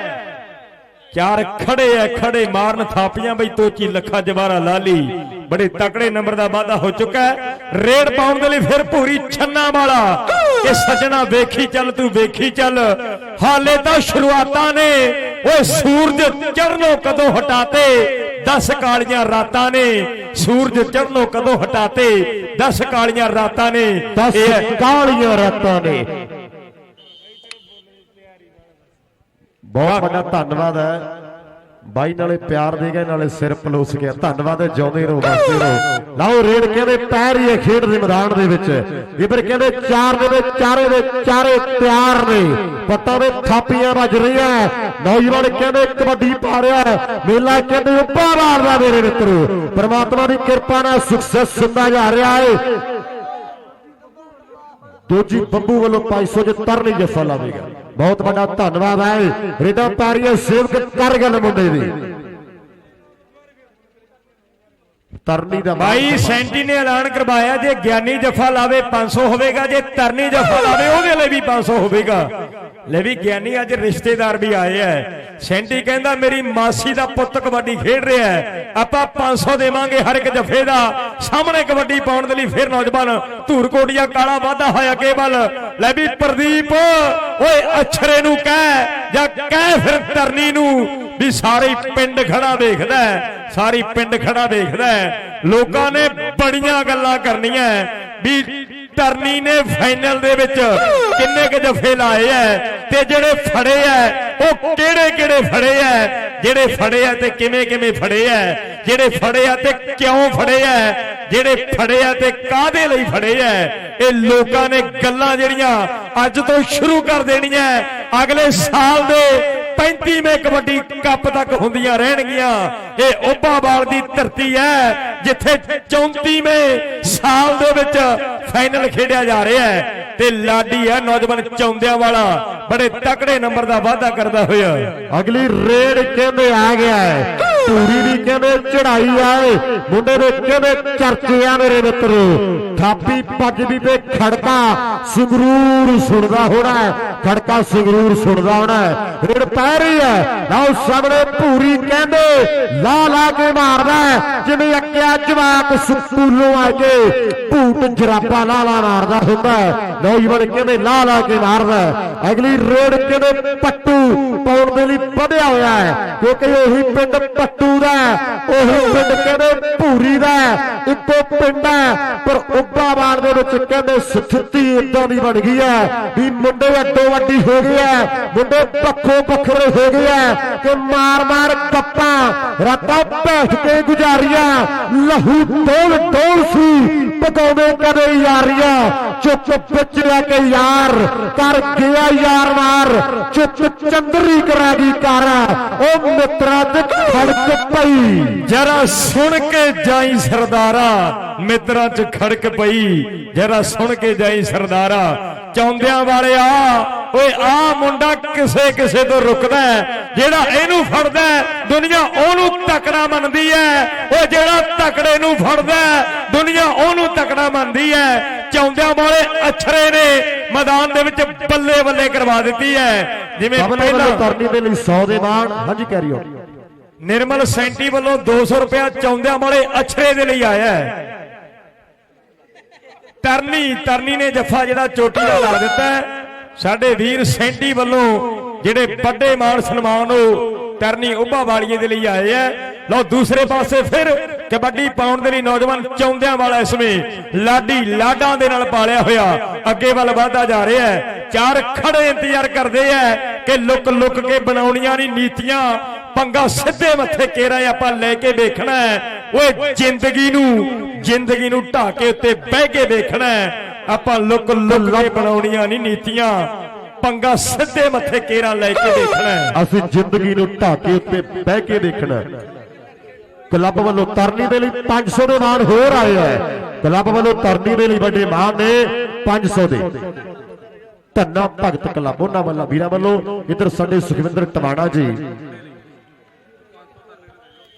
ਚਾਰ ਖੜੇ ਐ ਖੜੇ। ਮਾਰਨ ਥਾਪੀਆਂ ਬਈ, ਤੋਚੀ, ਲੱਖਾ ਜਵਾਰਾ ਲਾਲੀ ਬੜੇ ਤਕੜੇ ਨੰਬਰ ਦਾ ਵਾਅਦਾ ਹੋ ਚੁੱਕਾ ਹੈ। ਰੇਡ ਪਾਉਣ ਦੇ ਲਈ ਫਿਰ ਭੂਰੀ ਛੰਨਾ ਵਾਲਾ। ਇਹ ਸੱਜਣਾ ਵੇਖੀ ਚੱਲ, ਤੂੰ ਵੇਖੀ ਚੱਲ। ਹਾਲੇ ਤਾਂ ਸ਼ੁਰੂਆਤਾਂ ਨੇ। ਓਏ ਸੂਰਜ ਚੜਨੋਂ ਕਦੋਂ ਹਟਾਤੇ? 10 ਕਾਲੀਆਂ ਰਾਤਾਂ ਨੇ ਸੂਰਜ ਚੜਨੋਂ ਕਦੋਂ ਹਟਾਤੇ? 10 ਕਾਲੀਆਂ ਰਾਤਾਂ ਨੇ ਦਸ ਕਾਲੀਆਂ ਰਾਤਾਂ ਨੇ। ਬਹੁਤ ਵੱਡਾ ਧੰਨਵਾਦ ਹੈ। ਬਾਈ ਨਾਲੇ ਪਿਆਰ ਦੇ ਗਏ, ਨਾਲੇ ਸਿਰ ਪਲੋਸ ਗਿਆ ਧੰਨਵਾਦ, ਜਿਉਂਦੇ ਰਹੋ, ਵਸਦੇ ਰਹੋ। ਲਾਓ ਰੇਡ ਕਹਿੰਦੇ ਪੈਰ ਹੀ ਖੇਡ ਦੇ ਮੈਦਾਨ ਦੇ ਵਿੱਚ। ਇਧਰ ਕਹਿੰਦੇ ਚਾਰ ਦੇ ਵਿੱਚ, ਚਾਰੇ ਦੇ, ਚਾਰੇ ਤਿਆਰ ਨੇ। ਪੱਟਾਂ ਦੇ ਥਾਪੀਆਂ ਵੱਜ ਰਹੀਆਂ। ਨੌਜਵਾਨ ਕਹਿੰਦੇ ਕਬੱਡੀ ਪਾ ਰਿਹਾ ਹੈ। ਮੇਲਾ ਕਹਿੰਦੇ ਉੱਪਾ ਮਾਰਦਾ ਮੇਰੇ ਮਿੱਤਰੋ। ਪ੍ਰਮਾਤਮਾ ਦੀ ਕਿਰਪਾ ਨਾਲ ਸਕਸੈਸ ਹੁੰਦਾ ਜਾ ਰਿਹਾ ਏ ਦੋਜੀ ਬੱਬੂ ਵੱਲੋਂ 500 ਚ ਤਰਨੀ ਜੱਫਾ ਲਾਵੇਗਾ ਬਹੁਤ ਵੱਡਾ ਧੰਨਵਾਦ ਹੈ। ਰੇਡਾ ਪਾਰੀਆ ਸੇਵਕ ਕਰ ਗੱਲ ਮੁੰਡੇ ਦੀ। ਤਰਨੀ ਦਾ ਬਾਈ ਸੈਂਟੀ ਨੇ ਐਲਾਨ ਕਰਵਾਇਆ ਜੇ ਗਿਆਨੀ ਜਫਾ ਲਾਵੇ 500 ਹੋਵੇਗਾ ਜੇ ਤਰਨੀ ਜਫਾ ਲਾਵੇ ਉਹਦੇ ਲਈ ਵੀ 500 ਹੋਵੇਗਾ। ਲੈ ਵੀ ਗਿਆਨੀ ਅੱਜ ਰਿਸ਼ਤੇਦਾਰ ਵੀ ਆਏ ਐ। ਸੈਂਟੀ ਕਹਿੰਦਾ ਮੇਰੀ ਮਾਸੀ ਦਾ ਪੁੱਤ ਕਬੱਡੀ ਖੇਡ ਰਿਹਾ ਹੈ ਆਪਾਂ 500 ਦੇਵਾਂਗੇ ਹਰ ਇੱਕ ਜਫੇ ਦਾ। ਸਾਹਮਣੇ ਕਬੱਡੀ ਪਾਉਣ ਦੇ ਲਈ ਫਿਰ ਨੌਜਵਾਨ ਧੂਰ ਕੋਟੀਆ ਕਾਲਾ ਵਾਧਾ ਹੋਇਆ ਕੇਵਲ। ਲੈ ਵੀ ਪ੍ਰਦੀਪ ਅਛਰੇ ਨੂੰ ਕਹਿ ਜਾਂ ਕਹਿ ਫਿਰ ਤਰਨੀ ਨੂੰ ਵੀ ਸਾਰੇ ਪਿੰਡ ਖੜਾ ਦੇਖਦਾ ਹੈ, ਸਾਰੀ ਪਿੰਡ ਖੜਾ ਦੇਖਦਾ ਲੋਕਾਂ ਨੇ ਬੜੀਆਂ ਗੱਲਾਂ ਕਰਨੀਆਂ ਵੀ ਟਰਨੀ ਨੇ ਫਾਈਨਲ ਦੇ ਵਿੱਚ ਕਿੰਨੇ ਕੁ ਜਫੇ ਲਾਏ ਐ ਤੇ ਜਿਹੜੇ ਫੜੇ ਐ, ਉਹ ਕਿਹੜੇ ਕਿਹੜੇ ਫੜੇ ਐ? ਜਿਹੜੇ ਫੜੇ ਐ ਤੇ ਕਿਵੇਂ ਕਿਵੇਂ ਫੜੇ ਐ? ਜਿਹੜੇ ਫੜੇ ਐ ਤੇ ਕਿਉਂ ਫੜੇ ਐ? ਜਿਹੜੇ ਫੜੇ ਐ ਤੇ ਕਾਦੇ ਲਈ ਫੜੇ ਐ? ਇਹ ਲੋਕਾਂ ਨੇ ਗੱਲਾਂ ਜਿਹੜੀਆਂ ਅੱਜ ਤੋਂ ਸ਼ੁਰੂ ਕਰ ਦੇਣੀਆਂ ਅਗਲੇ ਸਾਲ ਦੇ 35ਵੇਂ ਕਬੱਡੀ ਕੱਪ ਤੱਕ ਹੁੰਦੀਆਂ ਰਹਿਣਗੀਆਂ। ਇਹ ਓਬਾਵਾਲ ਦੀ ਧਰਤੀ ਹੈ, ਜਿੱਥੇ 34ਵੇਂ ਸਾਲ ਦੇ ਵਿੱਚ ਫਾਈਨਲ ਖੇਡਿਆ ਜਾ ਰਿਹਾ ਹੈ। ਤੇ ਲਾਡੀ ਹੈ, ਨੌਜਵਾਨ ਚੌਂਦਿਆਂ ਵਾਲਾ, ਬੜੇ ਤਕੜੇ ਨੰਬਰ ਦਾ ਵਾਅਦਾ ਕਰਦਾ ਹੋਇਆ। ਅਗਲੀ ਰੇਡ ਕਹਿੰਦੇ ਆ ਗਿਆ ਹੈ? ਧੂਰੀ ਦੀ ਕਿਵੇਂ ਚੜਾਈ ਆਏ, ਮੁੰਡੇ ਦੇ ਕਿਵੇਂ ਚਰਚੇ ਆ ਮੇਰੇ ਮਿੱਤਰੋ, ਥਾਪੀ ਭੱਜਦੀ ਤੇ ਖੜਕਾ ਸੰਗਰੂਰ ਸੁਣਦਾ ਹੋਣਾ ਖੜਕਾ ਸੰਗਰੂਰ ਸੁਣਦਾ ਹੋਣਾ ਹੈ। ਪੈ ਰਹੀ ਹੈ ਲਓ ਸਾਹਮਣੇ ਭੂਰੀ ਕਹਿੰਦੇ ਲਾ ਲਾ ਕੇ ਮਾਰਦਾ ਜਿਵੇਂ ਅੱਕਿਆ ਜਵਾਕ ਸਕੂਲੋਂ ਆ ਕੇ ਭੂਤ ਜਰਾਬਾ ਲਾ ਲਾ ਮਾਰਦਾ ਹੁੰਦਾ ਨੌਜਵਾਨ ਕਹਿੰਦੇ ਲਾ ਲਾ ਕੇ ਮਾਰਦਾ ਅਗਲੀ ਰੇੜ ਕਿਵੇਂ ਪੱਟੂ ਪਾਉਣ ਦੇ ਲਈ ਵਧਿਆ ਹੋਇਆ ਹੈ, ਕਿਉਂਕਿ ਉਹੀ ਪਿੰਡ ਪੱਟੂ ਦਾ, ਉਹ ਪਿੰਡ ਕਹਿੰਦੇ ਭੂਰੀ ਦਾ, ਇੱਕੋ ਪਿੰਡ ਹੈ ਪਰ ਉੱਬਾਵਾਲ ਦੇ ਵਿੱਚ ਕਹਿੰਦੇ ਸਥਿਤੀ ਇਦਾਂ ਦੀ ਬਣ ਗਈ ਹੈ ਵੀ ਮੁੰਡੇ ਅੱਡੋ ਅੱਡੀ ਹੋ ਗਏ ਮੁੰਡੇ ਪੱਖੋ ਵੱਖਰੇ ਹੋ ਗਏ ਕਿ ਮਾਰ ਮਾਰ ਕੱਪਾਂ, ਰਾਤਾਂ ਬੈਠ ਕੇ ਗੁਜ਼ਾਰੀਆਂ, ਲਹੂ ਡੋਲ ਡੋਲ ਸੀ ਪਕਾਉਂਦੇ ਕਦੇ ਯਾਰੀਆਂ ਚੁੱਪ ਚੁੱਪ ਵਿੱਚ ਰਹਿ ਕੇ ਯਾਰ, ਕਰ ਗਿਆ ਯਾਰ ਮਾਰ ਚੁੱਪ ਚੰਦਰੀ ਕਰਾ ਗਈ ਕਰ ਉਹ ਮਿੱਤਰਾਂ ਤੇ ਖੜਕ ਪਈ ਜਰਾ ਸੁਣ ਕੇ ਜਾਈ ਸਰਦਾਰਾ ਮਿੱਤਰਾਂ 'ਚ ਖੜਕ ਪਈ। ਜਰਾ ਸੁਣ ਕੇ ਜਾਈ ਸਰਦਾਰਾ ਚੌਂਦਿਆਂ ਵਾਲਿਆ ਓਏ ਆ ਮੁੰਡਾ ਕਿਸੇ ਕਿਸੇ ਤੋਂ ਰੁਕਦਾ ਹੈ। ਜਿਹੜਾ ਇਹਨੂੰ ਫੜਦਾ ਹੈ, ਦੁਨੀਆ ਉਹਨੂੰ ਤਕੜਾ ਮੰਨਦੀ ਹੈ। ਓ ਜਿਹੜਾ ਤਕੜੇ ਨੂੰ ਫੜਦਾ ਹੈ, ਦੁਨੀਆ ਉਹਨੂੰ ਤਕੜਾ ਮੰਨਦੀ ਹੈ। ਚੌਂਦਿਆਂ ਵਾਲੇ ਅਛਰੇ ਨੇ ਮੈਦਾਨ ਦੇ ਵਿੱਚ ਬੱਲੇ ਬੱਲੇ ਕਰਵਾ ਦਿੱਤੀ ਹੈ। ਜਿਵੇਂ ਪਹਿਲਾਂ ਤਰਨੀ ਦੇ ਲਈ 100 ਦੇ ਮਾਣ ਹਾਂਜੀ ਕੈਰੀ ਔਨ ਨਿਰਮਲ ਸੈਂਟੀ ਵੱਲੋਂ 200 ਰੁਪਇਆ ਚੌਂਦਿਆਂ ਵਾਲੇ ਅਛਰੇ ਦੇ ਲਈ ਆਇਆ ਹੈ। ਤਰਨੀ ਤਰਨੀ ਨੇ ਜੱਫਾ ਜਿਹੜਾ ਚੋਟੀ ਦਾ ਲਾ ਦਿੱਤਾ ਸਾਡੇ ਵੀਰ ਸੈਂਟੀ ਵੱਲੋਂ ਜਿਹੜੇ ਵੱਡੇ ਮਾਣ ਸਨਮਾਨ ਉਹ ਤਰਨੀ ਉੱਭਾ ਵਾਲੀਏ ਦੇ ਲਈ ਆਏ ਹੈ। ਲਓ ਦੂਸਰੇ ਪਾਸੇ ਫਿਰ ਕਬੱਡੀ ਪਾਉਣ ਦੇ ਲਈ ਨੌਜਵਾਨ ਚੌਂਦਿਆਂ ਵਾਲਾ ਇਸਵੇਂ ਲਾਡੀ ਲਾਡਾਂ ਦੇ ਨਾਲ ਪਾਲਿਆ ਹੋਇਆ। ਅੱਗੇ ਵੱਲ ਵਧਦਾ ਜਾ ਰਿਹਾ ਹੈ। ਚਾਰ ਖੜੇ ਇੰਤਜ਼ਾਰ ਕਰਦੇ ਐ ਕਿ ਲੁਕ ਲੁਕ ਕੇ ਬਣਾਉਣੀਆਂ ਨਹੀਂ ਨੀਤੀਆਂ। ਪੰਗਾ ਸਿੱਧੇ ਮੱਥੇ ਕੇਰਾ ਆਪਾਂ ਲੈ ਕੇ ਵੇਖਣਾ ਓਏ ਜ਼ਿੰਦਗੀ ਨੂੰ ਜ਼ਿੰਦਗੀ ਨੂੰ ਢਾ ਕੇ ਉੱਤੇ ਬਹਿ ਕੇ ਵੇਖਣਾ ਆਪਾਂ ਲੁਕ ਲੁਕ ਕੇ ਬਣਾਉਣੀਆਂ ਨਹੀਂ ਨੀਤੀਆਂ। ਪੰਗਾ ਸਿੱਧੇ ਮੱਥੇ ਕੇਰਾ ਲੈ ਕੇ ਦੇਖਣਾ ਅਸੀਂ ਜ਼ਿੰਦਗੀ ਨੂੰ ਢਾਕੇ ਉੱਤੇ ਬਹਿ ਕੇ ਦੇਖਣਾ ਕਲੱਬ ਵੱਲੋਂ ਤਰਨੀ ਦੇ ਲਈ 500 ਦੇ ਮਾਣ ਹੋਰ ਆਏ ਹੈ ਕਲੱਬ ਵੱਲੋਂ ਤਰਨੀ ਦੇ ਲਈ ਵੱਡੇ ਮਾਣ ਨੇ 500 ਦੇ। ਧੰਨਾ ਭਗਤ ਕਲੱਬ, ਉਹਨਾਂ ਵੱਲੋਂ, ਵੀਰਾਂ ਵੱਲੋਂ, ਇੱਧਰ ਸਾਡੇ ਸੁਖਵਿੰਦਰ ਟਵਾਣਾ ਜੀ।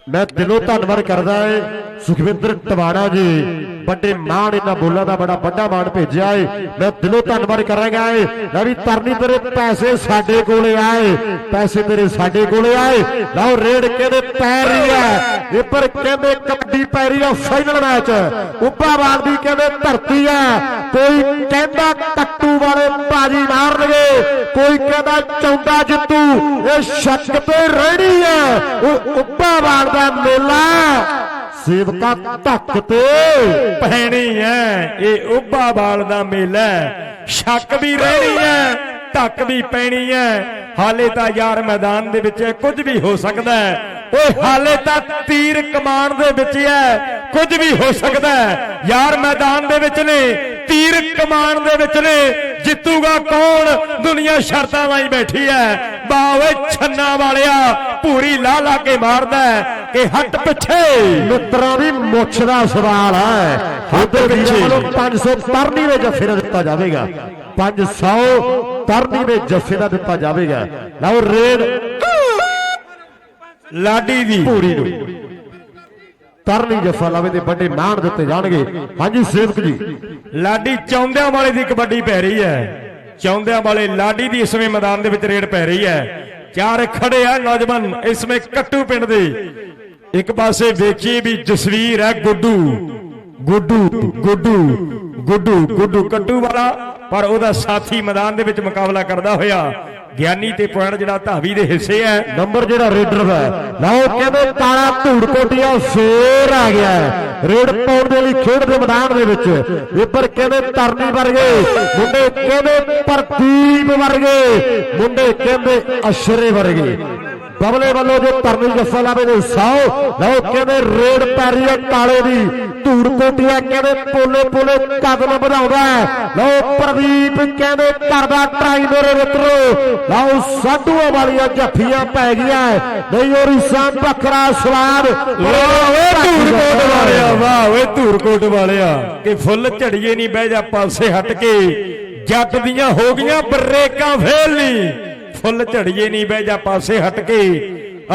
ਮੈਂ ਦਿਲੋਂ ਧੰਨਵਾਦ ਕਰਦਾ ਏ, ਸੁਖਵਿੰਦਰ ਟਵਾਣਾ ਜੀ। ਵੱਡੇ ਮਾਣ ਇਹਨਾਂ ਬੋਲਾਂ ਦਾ ਬੜਾ ਵੱਡਾ ਮਾਣ ਭੇਜਿਆ ਏ। ਮੈਂ ਦਿਲੋਂ ਧੰਨਵਾਦ ਕਰਾਂਗਾ ਏ। ਲੈ ਵੀ ਤਰਨੀ ਤੇਰੇ ਪੈਸੇ ਸਾਡੇ ਕੋਲੇ ਆਏ। ਪੈਸੇ ਤੇਰੇ ਸਾਡੇ ਕੋਲੇ ਆਏ। ਲਓ ਰੇਡ ਕਹਿੰਦੇ ਪੈ ਰਹੀ ਹੈ ਇਹ ਪਰ ਕਹਿੰਦੇ ਕਬੱਡੀ ਪੈ ਰਹੀ ਹੈ ਫਾਈਨਲ ਮੈਚ। ਉੱਪਾਵਾਲ ਦੀ ਕਹਿੰਦੇ ਧਰਤੀ ਹੈ ਕੋਈ ਕਹਿੰਦਾ ਟੱਟੂ ਵਾਲੇ ਬਾਜੀ ਮਾਰਨਗੇ। ਕੋਈ ਕਹਿੰਦਾ ਚੌਂਦਾ ਜਿੱਤੂ। ਇਹ ਸ਼ੱਕ ਤੇ ਰਹਿਣੀ ਹੈ ਉਹ ਉੱਪਾਵਾਲ ਦਾ ਮੇਲਾ। ਸੇਵਕਾ ਧੱਕ ਤੇ। ਪਹਿਣੀ ਹੈ ਇਹ ਉੱਭਾ ਵਾਲ ਦਾ ਮੇਲਾ ਸ਼ੱਕ ਵੀ ਰਹਿਣੀ ਹੈ ਧੱਕ ਵੀ ਪੈਣੀ ਹੈ ਹਾਲੇ ਤਾਂ ਯਾਰ ਮੈਦਾਨ ਦੇ ਵਿੱਚ ਕੁਝ ਵੀ ਹੋ ਸਕਦਾ ਹੈ ਓਏ ਹਾਲੇ ਤਾਂ ਤੀਰ ਕਮਾਨ ਦੇ ਵਿੱਚ ਹੈ ਕੁਝ ਵੀ ਹੋ ਸਕਦਾ ਹੈ ਯਾਰ ਮੈਦਾਨ ਦੇ ਵਿੱਚ ਨੇ ਤੀਰ ਕਮਾਨ ਦੇ ਵਿੱਚ ਨੇ। ਜਿੱਤੂਗਾ ਕੌਣ? ਦੁਨੀਆ ਸ਼ਰਤਾਂ ਲਾਈ ਬੈਠੀ ਹੈ ਬਾਵੇ ਛੰਨਾ ਵਾਲਿਆ ਪੂਰੀ ਲਾ ਲਾ ਕੇ ਮਾਰਦਾ ਹੈ ਕਿ ਹੱਟ ਪਿੱਛੇ। ਮਿੱਤਰਾਂ ਦੀ ਮੁੱਛ ਦਾ ਸਵਾਲ ਹੈ ਉਹਦੇ ਪਿੱਛੇ। ਵੱਲੋਂ 500 ਤਰਨੀ ਦੇ ਜੱਫੇ ਦਿੱਤਾ ਜਾਵੇਗਾ। 500 ਤਰਨੀ ਦੇ ਜੱਫੇ ਦਾ ਦਿੱਤਾ ਜਾਵੇਗਾ। ਲਓ ਰੇਡ ਲਾਡੀ ਦੀ ਪੂਰੀ ਨੂੰ। ਤਰਨੀ ਜੱਫਾ ਲਾਵੇ ਦੇ ਵੱਡੇ ਮਾਣ ਦਿੱਤੇ ਜਾਣਗੇ। ਹਾਂਜੀ, ਸੇਵਕ ਜੀ। ਲਾਡੀ ਚੌਂਦਿਆਂ ਵਾਲੇ ਦੀ ਕਬੱਡੀ ਪੈ ਰਹੀ ਹੈ। ਚੌਂਦਿਆਂ ਵਾਲੇ ਲਾਡੀ ਦੀ ਇਸ ਇਸਵੇਂ ਮੈਦਾਨ ਦੇ ਵਿੱਚ ਰੇਡ ਪੈ ਰਹੀ ਹੈ। ਚਾਰ ਖੜੇ ਆ ਨੌਜਵਾਨ ਇਸਵੇਂ ਕੱਟੂ ਪਿੰਡ ਦੇ। ਇੱਕ ਪਾਸੇ ਵੇਖੀਏ ਵੀ ਜਸਵੀਰ ਹੈ ਗੁੱਡੂ। ਗੁੱਡੂ ਗੁੱਡੂ ਗੁੱਡੂ ਗੁੱਡੂ ਕੱਟੂ ਵਾਲਾ, ਪਰ ਉਹਦਾ ਸਾਥੀ ਮੈਦਾਨ ਦੇ ਵਿੱਚ ਮੁਕਾਬਲਾ ਕਰਦਾ ਹੋਇਆ। ਗਿਆਨੀ ਤੇ ਪੁਆਇੰਟ ਜਿਹੜਾ ਧਾਵੀ ਦੇ ਹਿੱਸੇ ਹੈ, ਨੰਬਰ ਜਿਹੜਾ ਰੇਡਰ ਦਾ ਲਓ ਕਹਿੰਦੇ ਕਾਲਾ ਧੂੜ ਕੋਟੀਆ ਆ ਗਿਆ ਹੈ। ਰੇਡ ਪਾਉਣ ਦੇ ਲਈ ਖੇਡ ਦੇ ਮੈਦਾਨ ਦੇ ਵਿੱਚ। ਇੱਧਰ ਕਹਿੰਦੇ ਤਰਨੀ ਵਰਗੇ, ਮੁੰਡੇ ਕਹਿੰਦੇ ਪ੍ਰਦੀਪ ਵਰਗੇ, ਮੁੰਡੇ ਕਹਿੰਦੇ ਅਸ਼ਰੇ ਵਰਗੇ। ਬਬਲੇ ਵੱਲੋਂ ਜੋ ਤਰਨੀ ਜੱਫਾ ਲਾਵੇ ਦੇ 100 ਲਓ ਕਹਿੰਦੇ ਰੇਡ ਪੈਰੀ ਹੈ ਕਾਲੇ ਦੀ। ਧੂੜ ਕੋਟੀਆ ਕਹਿੰਦੇ ਪੋਲੇ ਪੋਲੇ ਕਦਮ ਵਧਾਉਂਦਾ। ਲਓ ਪ੍ਰਦੀਪ ਕਹਿੰਦੇ ਕਰਦਾ ਟਰਾਈ ਮੇਰੇ ਮਿੱਤਰੋ ਲਓ ਸਾਧੂਆਂ ਵਾਲੀਆਂ ਜੱਫੀਆਂ ਪੈ ਗਈਆਂ ਨਹੀਂ ਉਹ ਰਿਸਾਂ ਬੱਕਰਾ ਸਵਾਦ। ਓਏ ਧੂਰਕੋਟ ਵਾਲਿਆ ਵਾਹ ਓਏ ਧੂਰਕੋਟ ਵਾਲਿਆ। ਕਿ ਫੁੱਲ ਝੜੀਏ ਨਹੀਂ ਬਹਿ ਜਾ ਪਾਸੇ ਹਟ ਕੇ। ਜੱਟ ਦੀਆਂ ਹੋ ਗਈਆਂ ਬਰੇਕਾਂ ਫੇਲ ਨਹੀਂ ਫੁੱਲ ਝੜੀਏ ਨਹੀਂ ਬਹਿ ਜਾ ਪਾਸੇ ਹਟ ਕੇ।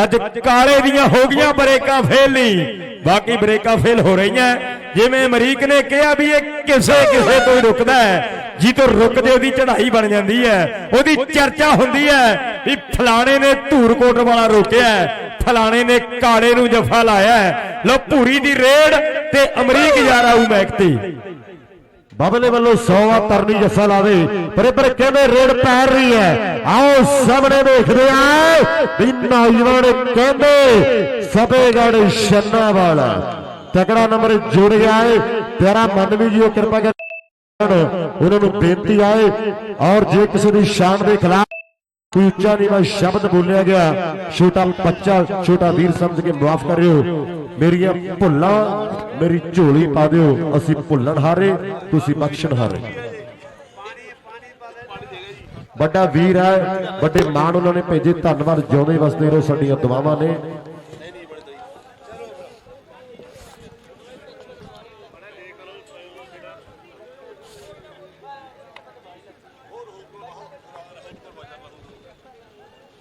ਅੱਜ ਕਾਲੇ ਦੀਆਂ ਹੋ ਗਈਆਂ ਬਰੇਕਾਂ ਫੇਲ ਨਹੀਂ। ਬਾਕੀ ਬਰੇਕਾਂ ਫੇਲ ਹੋ ਰਹੀਆਂ। ਜਿਵੇਂ ਅਮਰੀਕ ਨੇ ਕਿਹਾ ਵੀ ਇਹ ਕਿਸੇ ਕਿਸੇ ਤੋਂ ਹੀ ਰੁਕਦਾ ਹੈ। ਜੀ ਤੋਂ ਰੁਕਦੇ ਉਹਦੀ ਚੜ੍ਹਾਈ ਬਣ ਜਾਂਦੀ ਹੈ। ਉਹਦੀ ਚਰਚਾ ਹੁੰਦੀ ਹੈ ਵੀ ਫਲਾਣੇ ਨੇ ਧੂਰਕੋਟ ਵਾਲਾ ਰੋਕਿਆ ਫਲਾਣੇ ਨੇ ਕਾਲੇ ਨੂੰ ਜਫਾ ਲਾਇਆ ਹੈ। ਲੋ ਭੂਰੀ ਦੀ ਰੇਡ ਤੇ ਅਮਰੀਕ ਯਾਰ ਆਊ ਮੈਕ ਤੇ। ਬਬਲੇ ਵੱਲੋਂ 100 ਤਰਨੀ ਜੱਫਾ ਲਾਵੇ। ਪਰੇ ਪਰੇ ਕਹਿੰਦੇ ਰੇਡ ਪੈ ਰਹੀ ਹੈ। ਆਓ ਸਾਹਮਣੇ ਦੇਖਦੇ ਆ। ਵੀ ਨੌਜਵਾਨ ਕਹਿੰਦੇ ਫਤਿਹਗੜ੍ਹ ਛੰਨਾ ਵਾਲਾ ਤਕੜਾ ਨੰਬਰ ਜੁੜ ਗਿਆ ਹੈ ਪਿਆਰਾ ਮਨ ਵੀ ਜੀ ਉਹ ਕਿਰਪਾ ਕਰ ਉਹਨਾਂ ਨੂੰ ਬੇਨਤੀ ਆਏ ਔਰ ਜੇ ਕਿਸੇ ਦੀ ਸ਼ਾਨ ਦੇ ਖਿਲਾਫ ਕੋਈ ਉੱਚਾ ਨੀਵਾਂ ਸ਼ਬਦ ਬੋਲਿਆ ਗਿਆ, ਛੋਟਾ ਬੱਚਾ, ਛੋਟਾ ਵੀਰ ਸਮਝ ਕੇ ਮਾਫ ਕਰਿਓ। ਮੇਰੀਆਂ ਭੁੱਲਾਂ, ਮੇਰੀ ਝੋਲੀ ਪਾ ਦਿਓ, ਅਸੀਂ ਭੁੱਲਣ ਹਾਰੇ, ਤੁਸੀਂ ਬਖਸ਼ਣ ਹਾਰੇ। ਵੱਡਾ ਵੀਰ ਹੈ, ਵੱਡੇ ਮਾਣ ਉਹਨਾਂ ਨੇ ਭੇਜੇ, ਧੰਨਵਾਦ ਜਿਉਂਦੇ ਵਸਦੇ ਰਹੋ, ਸਾਡੀਆਂ ਦੁਆਵਾਂ ਨੇ।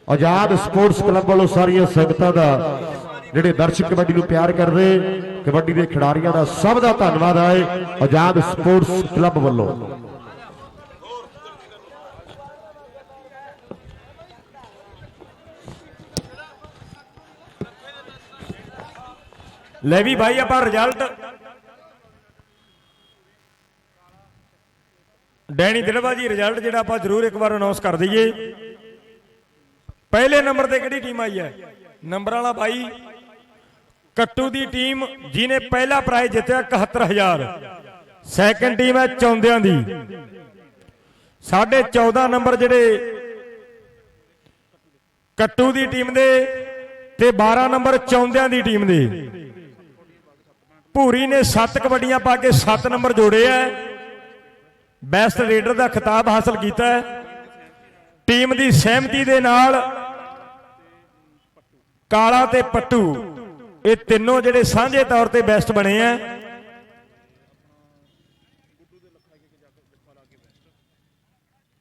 ਆਜ਼ਾਦ ਸਪੋਰਟਸ ਕਲੱਬ ਵੱਲੋਂ ਸਾਰੀਆਂ ਸੰਗਤਾਂ ਦਾ ਜਿਹੜੇ ਦਰਸ਼ਕ ਕਬੱਡੀ ਨੂੰ ਪਿਆਰ ਕਰ ਰਹੇ, ਕਬੱਡੀ ਦੇ ਖਿਡਾਰੀਆਂ ਦਾ ਸਭ ਦਾ ਧੰਨਵਾਦ ਆਏ, ਆਜ਼ਾਦ ਸਪੋਰਟਸ ਕਲੱਬ ਵੱਲੋਂ। ਲੈ ਵੀ ਭਾਈ ਆਪਾਂ ਰਿਜ਼ਲਟ ਡੈਣੀ ਦਿਲਵਾ ਜੀ ਰਿਜ਼ਲਟ ਜਿਹੜਾ ਆਪਾਂ ਜ਼ਰੂਰ ਇੱਕ ਵਾਰ ਅਨਾਉਂਸ ਕਰ ਦਈਏ। ਪਹਿਲੇ ਨੰਬਰ ਤੇ ਕਿਹੜੀ ਟੀਮ ਆਈ ਹੈ? ਨੰਬਰ ਵਾਲਾ ਭਾਈ ਕੱਟੂ ਦੀ ਟੀਮ ਜਿਹਨੇ ਪਹਿਲਾ ਪ੍ਰਾਈਜ਼ ਜਿੱਤਿਆ 71000 ਸੈਕੰਡ ਟੀਮ ਹੈ ਚੌਂਦਿਆਂ ਦੀ। ਸਾਢੇ 14 ਨੰਬਰ ਜਿਹੜੇ ਕੱਟੂ ਦੀ ਟੀਮ ਦੇ ਤੇ 12 ਨੰਬਰ ਚੌਂਦਿਆਂ ਦੀ ਟੀਮ ਦੇ। ਭੂਰੀ ਨੇ 7 ਕਬੱਡੀਆਂ ਪਾ ਕੇ 7 ਨੰਬਰ ਜੋੜੇ ਐ ਬੈਸਟ ਰੇਡਰ ਦਾ ਖਿਤਾਬ ਹਾਸਲ ਕੀਤਾ ਹੈ। ਟੀਮ ਦੀ ਸਹਿਮਤੀ ਦੇ ਨਾਲ ਕਾਲਾ ਤੇ ਪੱਟੂ ਇਹ ਤਿੰਨੋਂ ਜਿਹੜੇ ਸਾਂਝੇ ਤੌਰ ਤੇ ਬੈਸਟ ਬਣੇ ਆ।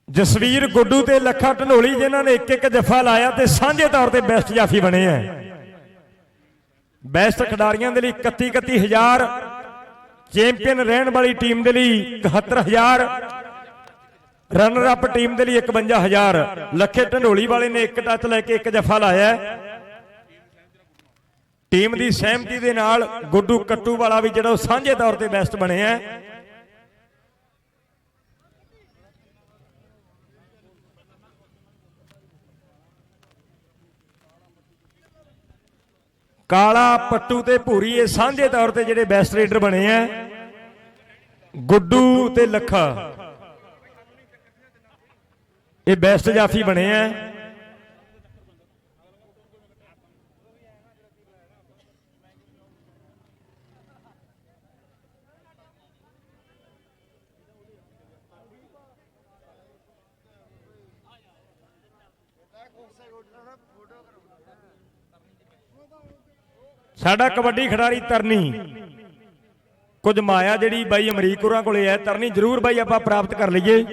ਜਸਵੀਰ ਗੁੱਡੂ ਤੇ ਲੱਖਾ ਢਨੋਲੀ ਜਿਨ੍ਹਾਂ ਨੇ ਇੱਕ ਇੱਕ ਜਫ਼ਾ ਲਾਇਆ ਤੇ ਸਾਂਝੇ ਤੌਰ ਤੇ ਬੈਸਟ ਜਾਫੀ ਬਣੇ ਆ। ਬੈਸਟ ਖਿਡਾਰੀਆਂ ਦੇ ਲਈ 31 31000 ਚੈਂਪੀਅਨ ਰਹਿਣ ਵਾਲੀ ਟੀਮ ਦੇ ਲਈ 71000 ਰਨਰ ਅਪ ਟੀਮ ਦੇ ਲਈ 51000 ਲੱਖੇ ਢੰਡੋਲੀ ਵਾਲੇ ਨੇ ਇੱਕ ਟੱਚ ਲੈ ਕੇ ਇੱਕ ਜਫ਼ਾ ਲਾਇਆ। ਟੀਮ ਦੀ ਸਹਿਮਤੀ ਦੇ ਨਾਲ ਗੁੱਡੂ ਕੱਟੂ ਵਾਲਾ ਵੀ ਜਿਹੜਾ ਉਹ ਸਾਂਝੇ ਤੌਰ ਤੇ ਬੈਸਟ ਬਣਿਆ ਹੈ। ਕਾਲਾ ਪੱਟੂ ਤੇ ਭੂਰੀ ਇਹ ਸਾਂਝੇ ਤੌਰ ਤੇ ਜਿਹੜੇ ਬੈਸਟ ਰੇਡਰ ਬਣੇ ਆ। ਗੁੱਡੂ ਤੇ ਲੱਖਾ। ਇਹ ਬੈਸਟ ਜਾਫੀ ਬਣੇ ਆ। ਸਾਡਾ ਕਬੱਡੀ ਖਿਡਾਰੀ ਤਰਨੀ। ਕੁਝ ਮਾਇਆ ਜਿਹੜੀ ਬਾਈ ਅਮਰੀਕ ਹੋਰਾਂ ਕੋਲੇ ਹੈ, ਤਰਨੀ, ਜ਼ਰੂਰ ਬਾਈ ਆਪਾਂ ਪ੍ਰਾਪਤ ਕਰ ਲਈਏ।